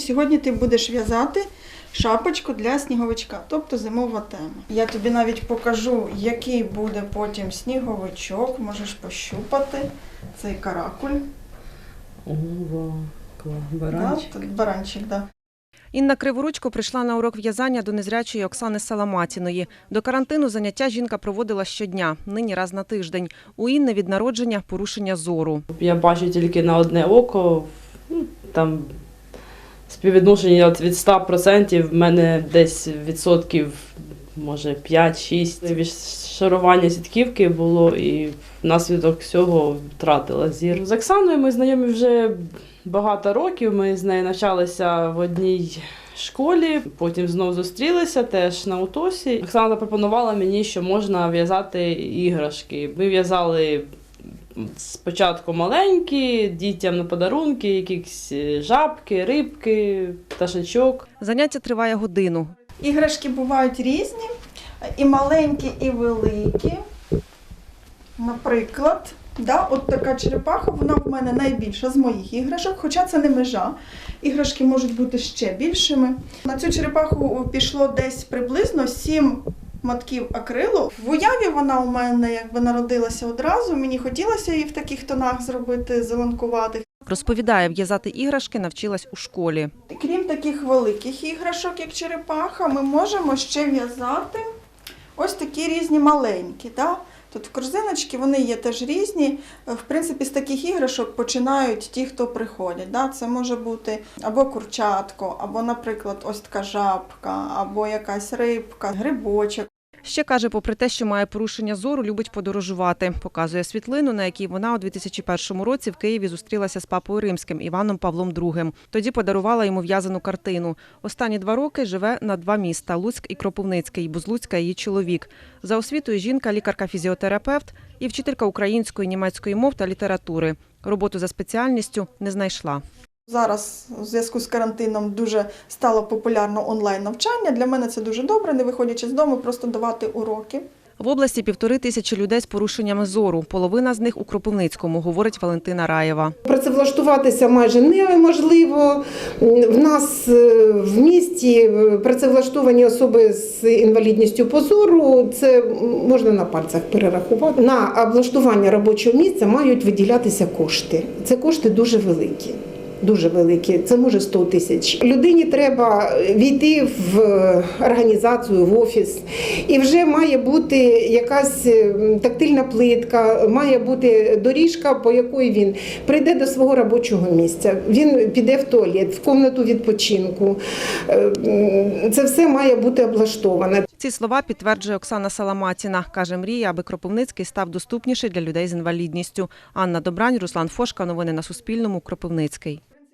Сьогодні ти будеш в'язати шапочку для сніговичка, тобто зимова тема. Я тобі навіть покажу, який буде потім сніговичок. Можеш пощупати цей каракуль. Ого, клас, Да? баранчик. Да. Інна Криворучко прийшла на урок в'язання до незрячої Оксани Саламатіної. До карантину заняття жінка проводила щодня, нині раз на тиждень. У Інни від народження порушення зору. Я бачу тільки на одне око, ну, там співвідношення від 100% в мене десь відсотків, може 5-6. Відшарування сітківки було і внаслідок цього втратила зір. З Оксаною ми знайомі вже багато років. Ми з нею навчалися в одній школі, потім знову зустрілися теж на утосі. Оксана запропонувала мені, що можна в'язати іграшки. Ми в'язали спочатку маленькі, дітям на подарунки, якісь е, жабки, рибки, пташечок. Заняття триває годину. Іграшки бувають різні, і маленькі, і великі. Наприклад, да, от така черепаха, вона в мене найбільша з моїх іграшок, хоча це не межа. Іграшки можуть бути ще більшими. На цю черепаху пішло десь приблизно 7 мотків акрилу. В уяві вона у мене якби народилася одразу. Мені хотілося її в таких тонах зробити зеленкуватих. Розповідає, в'язати іграшки навчилась у школі. Крім таких великих іграшок, як черепаха, ми можемо ще в'язати ось такі різні маленькі. Да? Тут корзиночки вони є теж різні. В принципі, з таких іграшок починають ті, хто приходять. Да? Це може бути або курчатко, або, наприклад, ось така жабка, або якась рибка, грибочок. Ще каже, попри те, що має порушення зору, любить подорожувати. Показує світлину, на якій вона у 2001 році в Києві зустрілася з папою римським Іваном Павлом II. Тоді подарувала йому в'язану картину. Останні два роки живе на два міста Луцьк і Кропивницький, бо з Луцька її чоловік. За освітою жінка лікарка-фізіотерапевт і вчителька української, німецької мов та літератури. Роботу за спеціальністю не знайшла. Зараз у зв'язку з карантином дуже стало популярно онлайн навчання. Для мене це дуже добре, не виходячи з дому, просто давати уроки. В області півтори тисячі людей з порушеннями зору. Половина з них у Кропивницькому, говорить Валентина Раєва. Працевлаштуватися майже неможливо. В нас е, в місті е, працевлаштовані особи з інвалідністю по зору. Це можна на пальцях перерахувати. На облаштування робочого місця мають виділятися кошти. Це кошти дуже великі. Дуже великі, це може 100 тисяч. Людині треба війти в організацію, в офіс, і вже має бути якась е, тактильна плитка, має бути доріжка, по якої він прийде до свого робочого місця. Він піде в туалет, в комнату відпочинку. Е, Це все має бути облаштоване. Ці слова підтверджує Оксана Саламатіна. Каже, мріє, аби Кропивницький став доступніший для людей з інвалідністю. Анна Добрань, Руслан Фошка. Новини на Суспільному. Кропивницький.